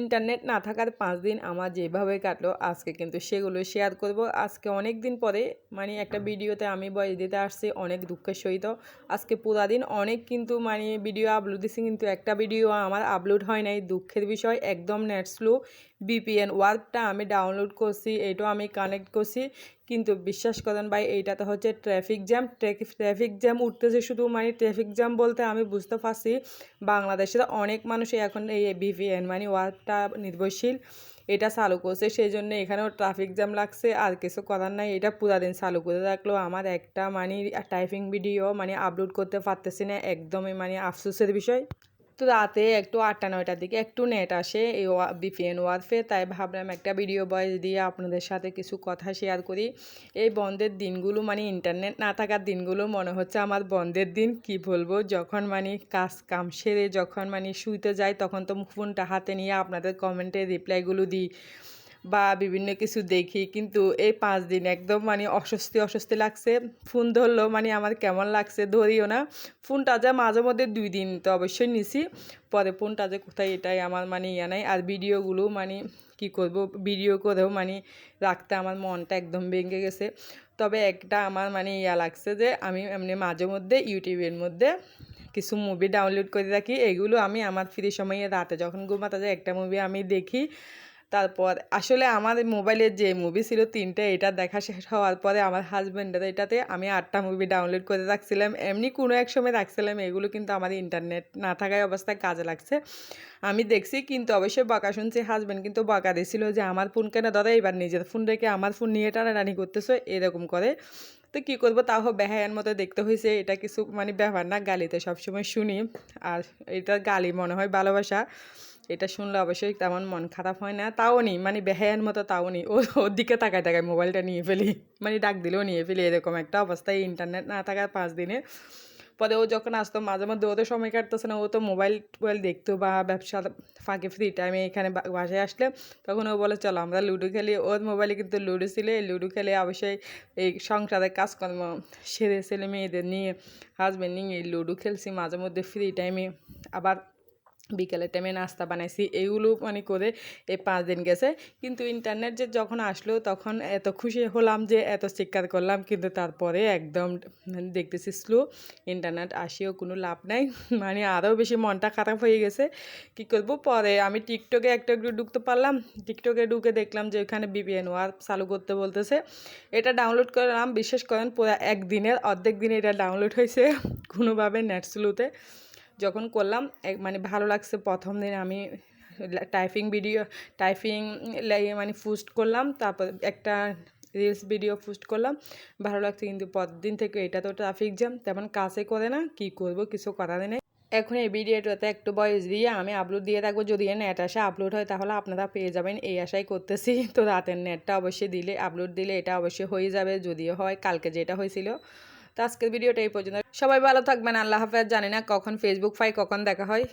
Internet না থাকার পাঁচ দিন আমার যেভাবে কাটলো, আজকে কিন্তু সেগুলো শেয়ার করব। আজকে অনেক দিন পরে মানে একটা ভিডিওতে আমি বয়স দিতে আসছি, অনেক দুঃখের সহিত। আজকে পুরা দিন অনেক কিন্তু মানে ভিডিও আপলোড দিছি, কিন্তু একটা ভিডিও আমার আপলোড হয় নাই। দুঃখের বিষয়, একদম নেট স্লো বিপিএন ওয়ার্কটা আমি ডাউনলোড করছি, এটাও আমি কানেক্ট করছি। কিন্তু বিশ্বাস করেন ভাই, এইটাতে হচ্ছে ট্রাফিক জ্যাম ট্রাফিক জ্যাম উঠতেছে শুধু মানে ট্রাফিক জ্যাম বলতে আমি বুঝতে পারছি, বাংলাদেশের অনেক মানুষই এখন এই বিপিএন মানে ওয়ার্কটা নির্ভরশীল, এটা চালু করছে সেই জন্য এখানেও ট্রাফিক জ্যাম লাগছে, আর কিছু করার নাই, এটা পুরা দিন চালু করে রাখল। আমার একটা মানে টাইপিং ভিডিও মানে আপলোড করতে পারতেছি না, একদমই মানে আফসোসের বিষয়। তো রাতে একটু আটটা, নয়টার দিকে একটু নেট আসে এই বিপিএন ওয়ার্ফে। তাই ভাবলাম একটা ভিডিও বয়েস দিয়ে আপনাদের সাথে কিছু কথা শেয়ার করি। এই বন্ধের দিনগুলো মানে ইন্টারনেট না থাকার দিনগুলো মনে হচ্ছে আমার বন্ধের দিন, কি বলব? যখন মানে কাজ কাম সেরে যখন মানে শুইতে যাই, তখন তো ফোনটা হাতে নিয়ে আপনাদের কমেন্টে রিপ্লাইগুলো দিই। বা বিভিন্ন কিছু দেখি, কিন্তু এই পাঁচ দিন একদম মানে অস্বস্তি অস্বস্তি লাগছে। ফোন ধরলো মানে আমার কেমন লাগছে ধরিও না। ফোনটা যা মাঝে মধ্যে দুই দিন তো অবশ্যই নিছি। পরে ফোনটা যে কোথায় এটাই আমার মানে ইয়ে নাই। আর ভিডিওগুলো মানে কি করব, ভিডিও করেও মানে রাখতে আমার মনটা একদম ভেঙে গেছে। তবে একটা আমার মানে ইয়া লাগছে যে আমি এমনি মাঝে মধ্যে ইউটিউবের মধ্যে কিছু মুভি ডাউনলোড করে রাখি। এগুলো আমি আমার ফ্রি সময়ে রাতে যখন ঘুমাতে যায় একটা মুভি আমি দেখি। তারপর আসলে আমার মোবাইলের যে মুভি ছিল তিনটে, এটা দেখা শেষ হওয়ার পরে আমার হাজব্যান্ডের এটাতে আমি আটটা মুভি ডাউনলোড করে রাখছিলাম। এমনি কোনো এক সময় রাখছিলাম, এগুলো কিন্তু আমার ইন্টারনেট না থাকায় অবস্থায় কাজে লাগছে। আমি দেখছি কিন্তু অবশ্যই বকা শুনছি হাজব্যান্ড কিন্তু বকা দিয়েছিল যে, আমার ফোন কেন দাদা এবার নিজের ফোন রেখে আমার ফোন নিয়ে টানাটানি করতেছো? এরকম করে। তো কী করব? তাও বেহায়ার মতো দেখতে হয়েছে। এটা কিছু মানে ব্যাপার না, গালিতে সবসময় শুনি। আর এটা গালি মনে হয় ভালোবাসা। এটা শুনলে অবশ্যই তেমন মন খারাপ হয় না। তাও নেই মানে বেহায়ার মতো তাও নেই। ও, ওর দিকে তাকায় তাকায় মোবাইলটা নিয়ে ফেলি। মানে ডাক দিলেও নিয়ে ফেলি এরকম একটা অবস্থায় ইন্টারনেট না থাকার পাঁচ দিনে। পরে ও যখন আসতো, মাঝে মধ্যে ও তো সময় কাটতেছে না। ও তো মোবাইল টোবাইল দেখতো বা ব্যবসা ফাঁকে ফ্রি টাইমে এখানে বাসায় আসলে। তখন ও বলে, চলো আমরা লুডো খেলি। ওর মোবাইলে কিন্তু লুডো ছিল। এই লুডো খেলে অবশ্যই এই সংসারের কাজকর্ম সেরে ছেলে মেয়েদের নিয়ে হাজব্যান্ড নিয়ে লুডো খেলছি। মাঝে মধ্যে ফ্রি টাইমে আবার বিকেলের টাইমে নাস্তা বানাইছি এইগুলো মানে করে এই পাঁচ দিন গেছে। কিন্তু ইন্টারনেট যে যখন আসলো তখন এত খুশি হলাম যে এত স্বীকার করলাম, কিন্তু তারপরে একদম দেখতেছি স্লো ইন্টারনেট আসিও কোনো লাভ নাই। মানে আরও বেশি মনটা খারাপ হয়ে গেছে। কী করব? পরে আমি টিকটকে একটা একটু ঢুকতে পারলাম। টিকটকে ঢুকে দেখলাম যে ওখানে বিপিএন ওয়ার চালু করতে বলতেছে। এটা ডাউনলোড করলাম, বিশ্বাস করেন, পুরো একদিনের, অর্ধেক দিনে এটা ডাউনলোড হয়েছে। কোনোভাবে নেট স্লোতে যখন করলাম মানে ভালো লাগছে প্রথম দিন আমি টাইপিং ভিডিও টাইপিং মানে পোস্ট করলাম, তারপর একটা রিলস ভিডিও পোস্ট করলাম, ভালো লাগছে কিন্তু পরদিন থেকে এটা তো ট্রাফিক জ্যাম তেমন কাছে করে না, কি করব, কিছু করার নেই। এখন এই ভিডিওটাতে একটু বয়স দিয়ে আমি আপলোড দিয়ে থাকব, যদি নেট আসে আপলোড হয় তাহলে আপনারা পেয়ে যাবেন, এই আশাই করতেছি। তো রাতের নেটটা অবশ্যই দিলে আপলোড দিলে এটা অবশ্যই হয়ে যাবে, যদিও হয়, কালকে যেটা হয়েছিল তো আজকের ভিডিওটা এই পর্যন্ত। সবাই ভালো থাকবেন, আল্লাহ হাফেজ। জানি না কখন ফেসবুক ফাই কখন দেখা হয়।